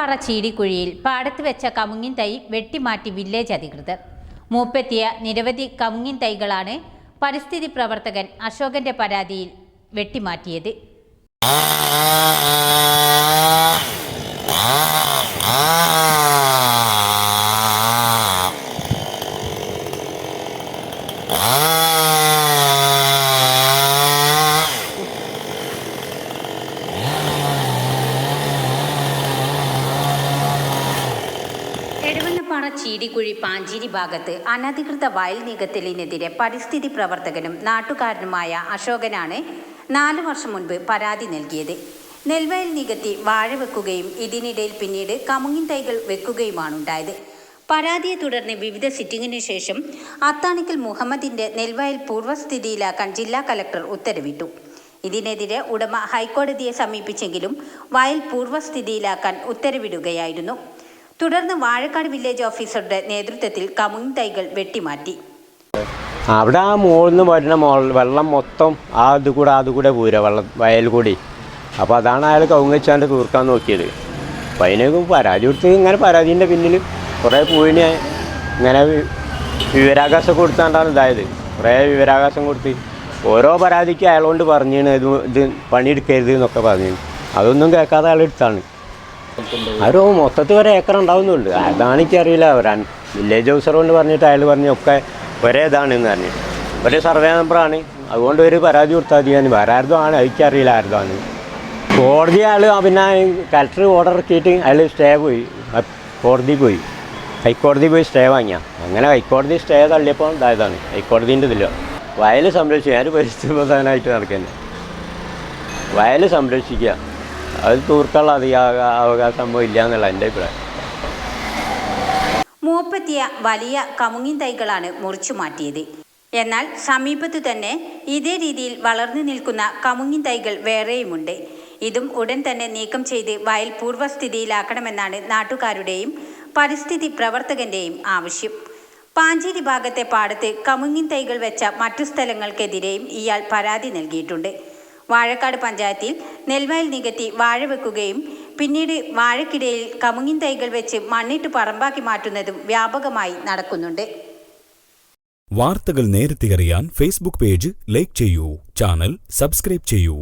എടവണ്ണപ്പാറ ചീടിക്കുഴിയിൽ പാടത്ത് വെച്ച കമുങ്ങിൻ തൈ വെട്ടിമാറ്റി വില്ലേജ് അധികൃതർ മൂപ്പെത്തിയ നിരവധി കമുങ്ങിൻ തൈകളാണ് പരിസ്ഥിതി പ്രവർത്തകൻ അശോകന്റെ പരാതിയിൽ വെട്ടിമാറ്റിയത് എടവണ്ണപ്പാറ ചീടിക്കുഴി പാഞ്ചേരി ഭാഗത്ത് അനധികൃത വയൽ നികത്തലിനെതിരെ പരിസ്ഥിതി പ്രവർത്തകനും നാട്ടുകാരനുമായ അശോകനാണ് നാലു വർഷം മുൻപ് പരാതി നൽകിയത്. നെൽവയൽ നികത്തി വാഴ വെക്കുകയും ഇതിനിടയിൽ പിന്നീട് കമുങ്ങിൻ തൈകൾ വെക്കുകയുമാണ് ഉണ്ടായത്. പരാതിയെ തുടർന്ന് വിവിധ സിറ്റിംഗിന് ശേഷം അത്താണിക്കൽ മുഹമ്മദിന്റെ നെൽവയൽ പൂർവസ്ഥിതിയിലാക്കാൻ ജില്ലാ കലക്ടർ ഉത്തരവിട്ടു. ഇതിനെതിരെ ഉടമ ഹൈക്കോടതിയെ സമീപിച്ചെങ്കിലും വയൽ പൂർവസ്ഥിതിയിലാക്കാൻ ഉത്തരവിടുകയായിരുന്നു. തുടർന്ന് വാഴക്കാട് വില്ലേജ് ഓഫീസറുടെ നേതൃത്വത്തിൽ കമുങ് തൈകൾ വെട്ടിമാറ്റി. അവിടെ ആ മുകളിൽ നിന്ന് വരുന്ന വെള്ളം മൊത്തം ആ ഇത് കൂടെ അത് കൂടെ പോരുക വെള്ളം വയൽ കൂടി. അപ്പോൾ അതാണ് അയാൾ കവുങ്ങച്ചാണ്ട് തീർക്കാൻ നോക്കിയത്. അപ്പോൾ അതിനൊക്കെ പരാതി കൊടുത്ത് ഇങ്ങനെ പരാതിന്റെ പിന്നിൽ കുറേ പോയിന് ഇങ്ങനെ വിവരാകാശം കൊടുത്താണ്ടാണ് ഇതായത്. കുറേ വിവരാകാശം കൊടുത്ത് ഓരോ പരാതിക്ക് അയാളോണ്ട് പറഞ്ഞാണ് ഇത് ഇത് പണിയെടുക്കരുത് എന്നൊക്കെ പറഞ്ഞു അതൊന്നും കേൾക്കാതെ അയാൾ എടുത്താണ്. ഒരു മൊത്തത്തിൽ ഒരു ഏക്കർ ഉണ്ടാവുന്നുണ്ട്. അതാണ് എനിക്കറിയില്ല. അവർ വില്ലേജ് ഓഫീസർ കൊണ്ട് പറഞ്ഞിട്ട് അയാൾ പറഞ്ഞു ഒക്കെ ഒരേ ഇതാണെന്ന് പറഞ്ഞു. ഒരേ സർവേ നമ്പറാണ് അതുകൊണ്ട് ഒരു പരാതി കൊടുത്താൽ മതി. ഞാൻ വേറെ ആരുതും ആണ്. എനിക്കറിയില്ല ആരുതാണ് കോടതി അയാൾ പിന്നെ കലക്ടർ ഓർഡർ ഇറക്കിയിട്ട് അയാൾ സ്റ്റേ പോയി. കോടതി പോയി. ഹൈക്കോടതി പോയി സ്റ്റേ വാങ്ങിയ. അങ്ങനെ ഹൈക്കോടതി സ്റ്റേ തള്ളിയപ്പോൾ ഇതായതാണ്. ഹൈക്കോടതിന്റെ ഇതില്ല വയൽ സംരക്ഷിക്കുക. ഞാൻ പരിസ്ഥിതി പ്രധാനമായിട്ട് നടക്കുന്നത് വയൽ സംരക്ഷിക്കുക. അത് തീർക്കാനുള്ള അധിക അവകാശം ഇല്ല എന്നുള്ള എന്റെ അഭിപ്രായം. മൂപ്പെത്തിയ വലിയ കമുങ്ങിൻ തൈകളാണ് മുറിച്ചു മാറ്റിയത്. എന്നാൽ സമീപത്തു തന്നെ ഇതേ രീതിയിൽ വളർന്നു നിൽക്കുന്ന കമുങ്ങിൻ തൈകൾ വേറെയുമുണ്ട്. ഇതും ഉടൻ തന്നെ നീക്കം ചെയ്ത് വയൽ പൂർവസ്ഥിതിയിലാക്കണമെന്നാണ് നാട്ടുകാരുടെയും പരിസ്ഥിതി പ്രവർത്തകന്റെയും ആവശ്യം. പാഞ്ചേരി ഭാഗത്തെ പാടത്ത് കമുങ്ങിൻ തൈകൾ വെച്ച മറ്റു സ്ഥലങ്ങൾക്കെതിരെയും ഇയാൾ പരാതി നൽകിയിട്ടുണ്ട്. വാഴക്കാട് പഞ്ചായത്തിൽ നെൽവയൽ നികത്തി വാഴ വെക്കുകയും പിന്നീട് വാഴക്കിടയിൽ കമുങ്ങിൻ തൈകൾ വെച്ച് മണ്ണിട്ട് പറമ്പാക്കി മാറ്റുന്നതും വ്യാപകമായി നടക്കുന്നുണ്ട്. വാർത്തകൾ നേരത്തെ അറിയാൻ ഫേസ്ബുക്ക് പേജ് ലൈക്ക് ചെയ്യൂ ചാനൽ സബ്സ്ക്രൈബ് ചെയ്യൂ.